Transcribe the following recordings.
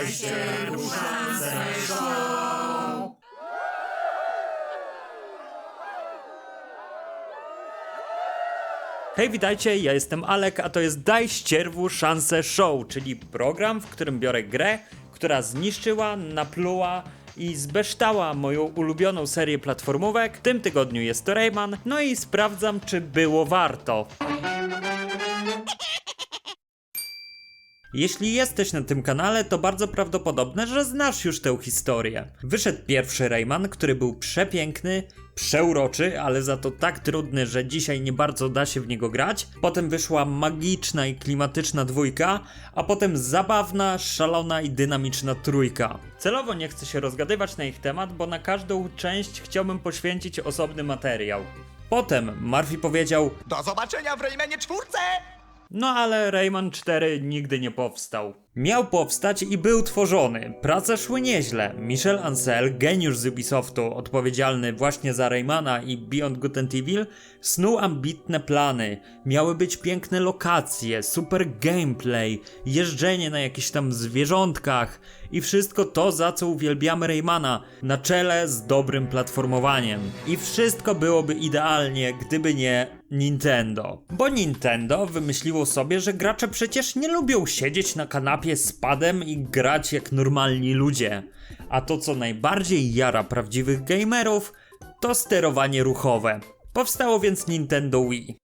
Mu szansę show. Hej, witajcie, ja jestem Alek, a to jest Daj ścierwu szansę show, czyli program, w którym biorę grę, która zniszczyła, napluła i zbeształa moją ulubioną serię platformówek. W tym tygodniu jest to Rayman, no i sprawdzam, czy było warto. Jeśli jesteś na tym kanale, to bardzo prawdopodobne, że znasz już tę historię. Wyszedł pierwszy Rayman, który był przepiękny, przeuroczy, ale za to tak trudny, że dzisiaj nie bardzo da się w niego grać. Potem wyszła magiczna i klimatyczna dwójka, a potem zabawna, szalona i dynamiczna trójka. Celowo nie chcę się rozgadywać na ich temat, bo na każdą część chciałbym poświęcić osobny materiał. Potem Murphy powiedział: Do zobaczenia w Raymanie czwórce! No ale Rayman 4 nigdy nie powstał. Miał powstać i był tworzony. Prace szły nieźle. Michel Ancel, geniusz z Ubisoftu, odpowiedzialny właśnie za Raymana i Beyond Good and Evil, snuł ambitne plany. Miały być piękne lokacje, super gameplay, jeżdżenie na jakichś tam zwierzątkach i wszystko to, za co uwielbiamy Raymana, na czele z dobrym platformowaniem. I wszystko byłoby idealnie, gdyby nie Nintendo. Bo Nintendo wymyśliło sobie, że gracze przecież nie lubią siedzieć na kanapie z padem i grać jak normalni ludzie. A to, co najbardziej jara prawdziwych gamerów, to sterowanie ruchowe. Powstało więc Nintendo Wii.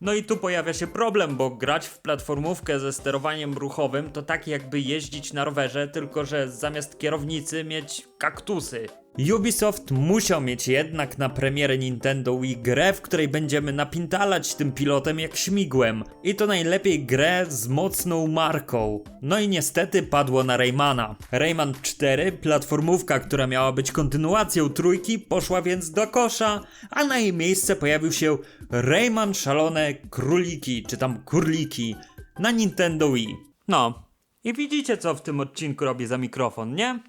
No i tu pojawia się problem, bo grać w platformówkę ze sterowaniem ruchowym to tak jakby jeździć na rowerze, tylko że zamiast kierownicy mieć kaktusy. Ubisoft musiał mieć jednak na premierę Nintendo Wii grę, w której będziemy napintalać tym pilotem jak śmigłem. I to najlepiej grę z mocną marką. No i niestety padło na Raymana. Rayman 4, platformówka, która miała być kontynuacją trójki, poszła więc do kosza, a na jej miejsce pojawił się Rayman Szalone Króliki, czy tam Kurliki, na Nintendo Wii. No. I widzicie co w tym odcinku robię za mikrofon, nie?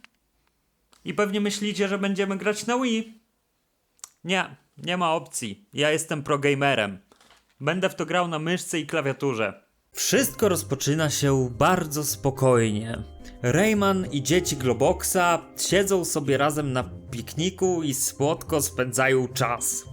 I pewnie myślicie, że będziemy grać na Wii. Nie, nie ma opcji. Ja jestem progamerem. Będę w to grał na myszce i klawiaturze. Wszystko rozpoczyna się bardzo spokojnie. Rayman i dzieci Globoxa siedzą sobie razem na pikniku i słodko spędzają czas.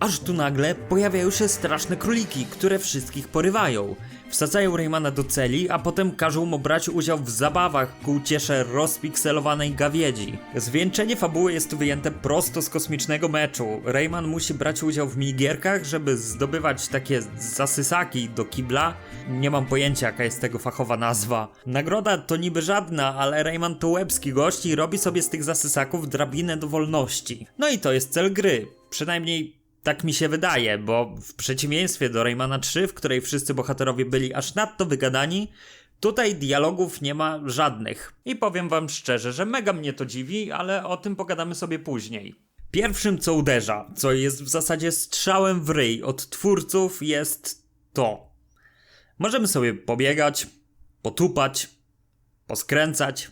Aż tu nagle pojawiają się straszne króliki, które wszystkich porywają. Wsadzają Raymana do celi, a potem każą mu brać udział w zabawach ku uciesze rozpikselowanej gawiedzi. Zwieńczenie fabuły jest tu wyjęte prosto z kosmicznego meczu. Rayman musi brać udział w minigierkach, żeby zdobywać takie zasysaki do kibla. Nie mam pojęcia jaka jest tego fachowa nazwa. Nagroda to niby żadna, ale Rayman to łebski gość i robi sobie z tych zasysaków drabinę do wolności. No i to jest cel gry. Przynajmniej tak mi się wydaje, bo w przeciwieństwie do Raymana 3, w której wszyscy bohaterowie byli aż nadto wygadani, tutaj dialogów nie ma żadnych. I powiem wam szczerze, że mega mnie to dziwi, ale o tym pogadamy sobie później. Pierwszym co uderza, co jest w zasadzie strzałem w ryj od twórców jest to. Możemy sobie pobiegać, potupać, poskręcać,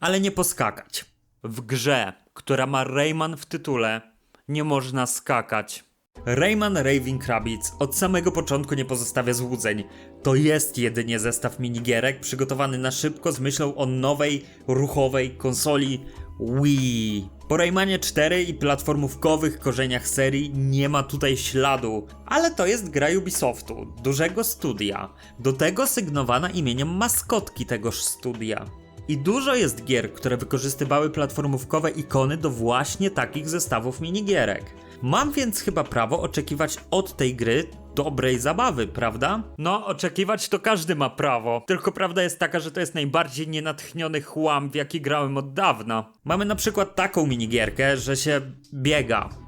ale nie poskakać. W grze, która ma Rayman w tytule, nie można skakać. Rayman Raving Rabbids od samego początku nie pozostawia złudzeń. To jest jedynie zestaw minigierek przygotowany na szybko z myślą o nowej, ruchowej konsoli Wii. Po Raymanie 4 i platformówkowych korzeniach serii nie ma tutaj śladu, ale to jest gra Ubisoftu, dużego studia, do tego sygnowana imieniem maskotki tegoż studia. I dużo jest gier, które wykorzystywały platformówkowe ikony do właśnie takich zestawów minigierek. Mam więc chyba prawo oczekiwać od tej gry dobrej zabawy, prawda? No, oczekiwać to każdy ma prawo. Tylko prawda jest taka, że to jest najbardziej nienatchniony chłam, w jaki grałem od dawna. Mamy na przykład taką minigierkę, że się biega.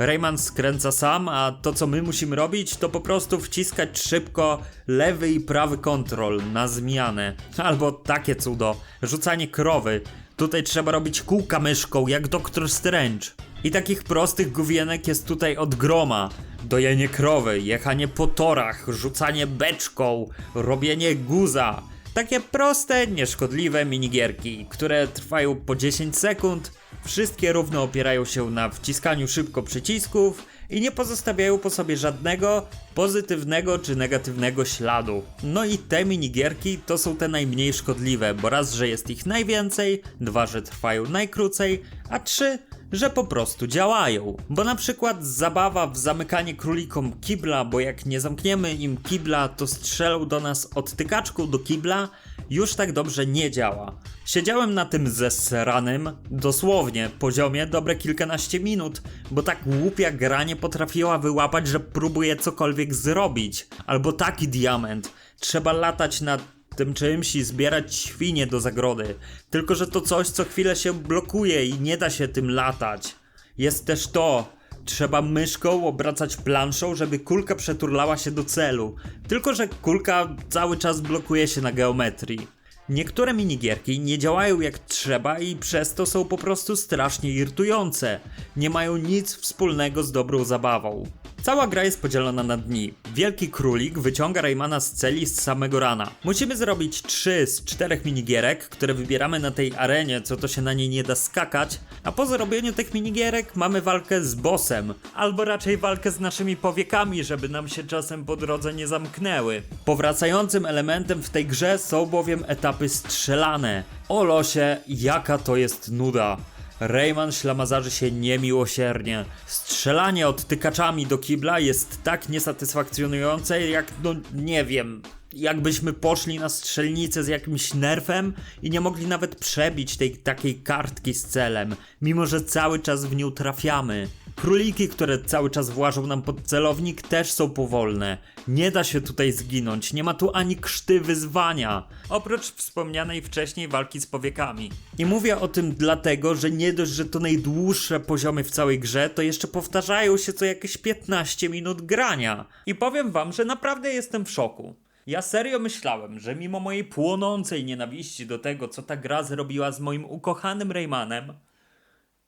Rayman skręca sam, a to co my musimy robić, to po prostu wciskać szybko lewy i prawy kontrol na zmianę. Albo takie cudo, rzucanie krowy. Tutaj trzeba robić kółka myszką, jak Doctor Strange. I takich prostych główienek jest tutaj od groma. Dojenie krowy, jechanie po torach, rzucanie beczką, robienie guza. Takie proste, nieszkodliwe minigierki, które trwają po 10 sekund, wszystkie równo opierają się na wciskaniu szybko przycisków i nie pozostawiają po sobie żadnego pozytywnego czy negatywnego śladu. No i te minigierki to są te najmniej szkodliwe, bo raz, że jest ich najwięcej, dwa, że trwają najkrócej, a trzy, że po prostu działają. Bo na przykład zabawa w zamykanie królikom kibla, bo jak nie zamkniemy im kibla, to strzelą do nas odtykaczką do kibla, już tak dobrze nie działa. Siedziałem na tym zesranym, dosłownie, poziomie dobre kilkanaście minut, bo tak głupia gra nie potrafiła wyłapać, że próbuje cokolwiek zrobić. Albo taki diament. Trzeba latać nad tym czymś i zbierać świnie do zagrody. Tylko, że to coś co chwilę się blokuje i nie da się tym latać. Jest też to. Trzeba myszką obracać planszą, żeby kulka przeturlała się do celu. Tylko, że kulka cały czas blokuje się na geometrii. Niektóre minigierki nie działają jak trzeba i przez to są po prostu strasznie irytujące. Nie mają nic wspólnego z dobrą zabawą. Cała gra jest podzielona na dni. Wielki królik wyciąga Raymana z celi z samego rana. Musimy zrobić 3 z 4 minigierek, które wybieramy na tej arenie, co to się na niej nie da skakać, a po zrobieniu tych minigierek mamy walkę z bossem, albo raczej walkę z naszymi powiekami, żeby nam się czasem po drodze nie zamknęły. Powracającym elementem w tej grze są bowiem etapy strzelane. O losie, jaka to jest nuda. Rayman ślamazarzy się niemiłosiernie. Strzelanie odtykaczami do kibla jest tak niesatysfakcjonujące, jak no nie wiem. Jakbyśmy poszli na strzelnicę z jakimś nerfem i nie mogli nawet przebić tej takiej kartki z celem, mimo że cały czas w nią trafiamy. Króliki, które cały czas włażą nam pod celownik, też są powolne. Nie da się tutaj zginąć, nie ma tu ani krzty wyzwania. Oprócz wspomnianej wcześniej walki z powiekami. I mówię o tym dlatego, że nie dość, że to najdłuższe poziomy w całej grze, to jeszcze powtarzają się co jakieś 15 minut grania. I powiem wam, że naprawdę jestem w szoku. Ja serio myślałem, że mimo mojej płonącej nienawiści do tego, co ta gra zrobiła z moim ukochanym Raymanem,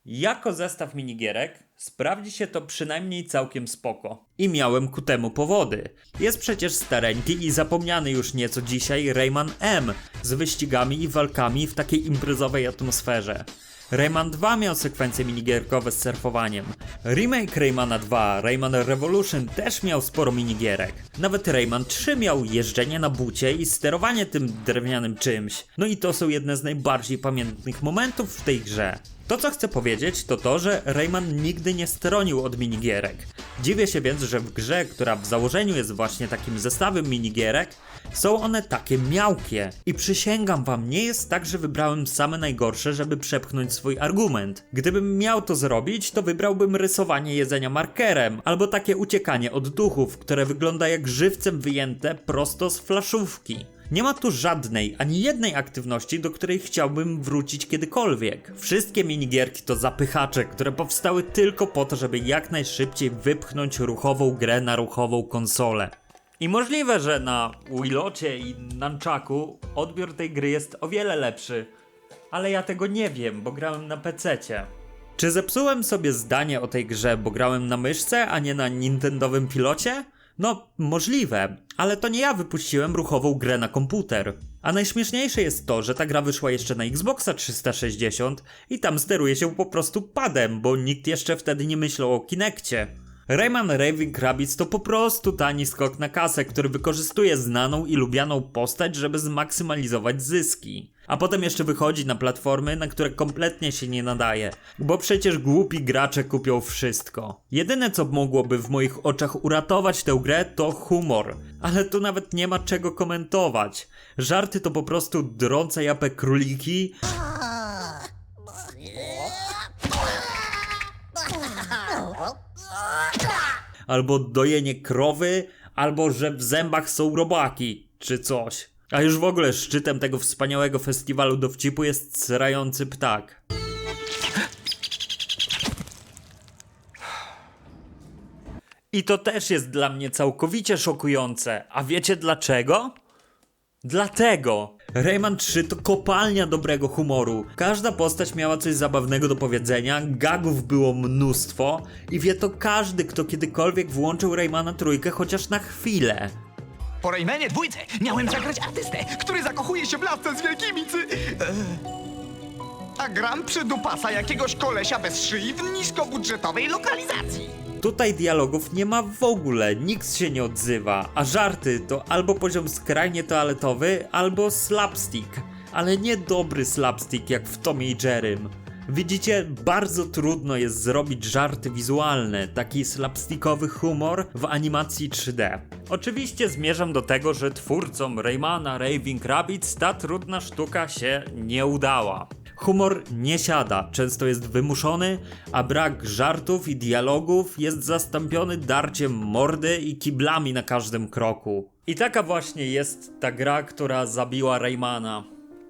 jako zestaw minigierek sprawdzi się to przynajmniej całkiem spoko. I miałem ku temu powody. Jest przecież stareńki i zapomniany już nieco dzisiaj Rayman M z wyścigami i walkami w takiej imprezowej atmosferze. Rayman 2 miał sekwencje minigierkowe z surfowaniem. Remake Raymana 2, Rayman Revolution też miał sporo minigierek. Nawet Rayman 3 miał jeżdżenie na bucie i sterowanie tym drewnianym czymś. No i to są jedne z najbardziej pamiętnych momentów w tej grze. To co chcę powiedzieć to to, że Rayman nigdy nie stronił od minigierek. Dziwię się więc, że w grze, która w założeniu jest właśnie takim zestawem minigierek, są one takie miałkie. I przysięgam wam, nie jest tak, że wybrałem same najgorsze, żeby przepchnąć swój argument. Gdybym miał to zrobić, to wybrałbym rysowanie jedzenia markerem, albo takie uciekanie od duchów, które wygląda jak żywcem wyjęte prosto z flaszówki. Nie ma tu żadnej, ani jednej aktywności, do której chciałbym wrócić kiedykolwiek. Wszystkie minigierki to zapychacze, które powstały tylko po to, żeby jak najszybciej wypchnąć ruchową grę na ruchową konsolę. I możliwe, że na Wilocie i Nunchaku odbiór tej gry jest o wiele lepszy, ale ja tego nie wiem, bo grałem na PC-cie. Czy zepsułem sobie zdanie o tej grze, bo grałem na myszce, a nie na Nintendowym pilocie? No, możliwe, ale to nie ja wypuściłem ruchową grę na komputer. A najśmieszniejsze jest to, że ta gra wyszła jeszcze na Xboxa 360 i tam steruje się po prostu padem, bo nikt jeszcze wtedy nie myślał o Kinectie. Rayman Raving Rabbids to po prostu tani skok na kasę, który wykorzystuje znaną i lubianą postać, żeby zmaksymalizować zyski. A potem jeszcze wychodzi na platformy, na które kompletnie się nie nadaje, bo przecież głupi gracze kupią wszystko. Jedyne co mogłoby w moich oczach uratować tę grę to humor, ale tu nawet nie ma czego komentować. Żarty to po prostu drące japę króliki, albo dojenie krowy, albo że w zębach są robaki, czy coś. A już w ogóle szczytem tego wspaniałego festiwalu dowcipu jest srający ptak. I to też jest dla mnie całkowicie szokujące. A wiecie dlaczego? Dlatego! Rayman 3 to kopalnia dobrego humoru. Każda postać miała coś zabawnego do powiedzenia, gagów było mnóstwo i wie to każdy, kto kiedykolwiek włączył Raymana trójkę chociaż na chwilę. Po Raymanie dwójce miałem zagrać artystę, który zakochuje się w lasce z wielkimi cy... E... A gram przy dupasa jakiegoś kolesia bez szyi w niskobudżetowej lokalizacji. Tutaj dialogów nie ma w ogóle, nikt się nie odzywa, a żarty to albo poziom skrajnie toaletowy, albo slapstick, ale nie dobry slapstick jak w Tomie i Jerrym. Widzicie, bardzo trudno jest zrobić żarty wizualne, taki slapstickowy humor w animacji 3D. Oczywiście zmierzam do tego, że twórcom Raymana Raving Rabbids ta trudna sztuka się nie udała. Humor nie siada, często jest wymuszony, a brak żartów i dialogów jest zastąpiony darciem mordy i kiblami na każdym kroku. I taka właśnie jest ta gra, która zabiła Raymana.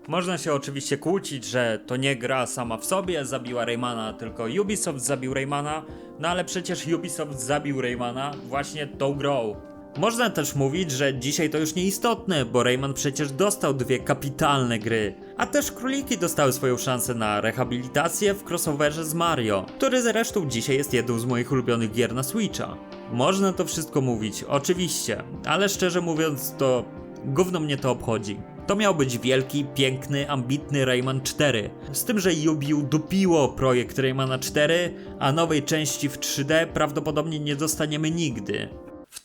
Można się oczywiście kłócić, że to nie gra sama w sobie zabiła Raymana, tylko Ubisoft zabił Raymana, no ale przecież Ubisoft zabił Raymana właśnie tą grą. Można też mówić, że dzisiaj to już nieistotne, bo Rayman przecież dostał dwie kapitalne gry, a też króliki dostały swoją szansę na rehabilitację w crossoverze z Mario, który zresztą dzisiaj jest jedną z moich ulubionych gier na Switcha. Można to wszystko mówić, oczywiście, ale szczerze mówiąc to gówno mnie to obchodzi. To miał być wielki, piękny, ambitny Rayman 4. Z tym, że Yubi udupiło projekt Raymana 4, a nowej części w 3D prawdopodobnie nie dostaniemy nigdy.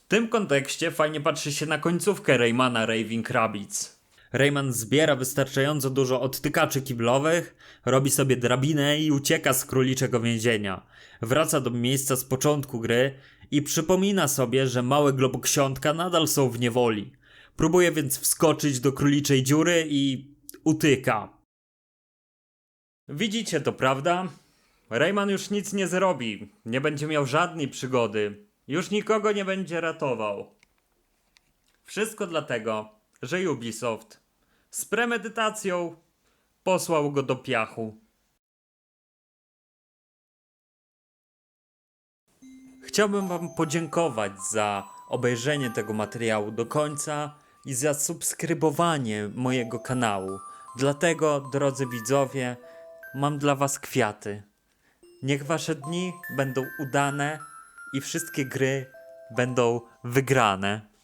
W tym kontekście fajnie patrzy się na końcówkę Raymana Raving Rabbids. Rayman zbiera wystarczająco dużo odtykaczy kiblowych, robi sobie drabinę i ucieka z króliczego więzienia. Wraca do miejsca z początku gry i przypomina sobie, że małe globoksiątka nadal są w niewoli. Próbuje więc wskoczyć do króliczej dziury i utyka. Widzicie to, prawda? Rayman już nic nie zrobi, nie będzie miał żadnej przygody, już nikogo nie będzie ratował. Wszystko dlatego, że Ubisoft z premedytacją posłał go do piachu. Chciałbym Wam podziękować za obejrzenie tego materiału do końca i za subskrybowanie mojego kanału. Dlatego, drodzy widzowie, mam dla Was kwiaty. Niech Wasze dni będą udane i wszystkie gry będą wygrane.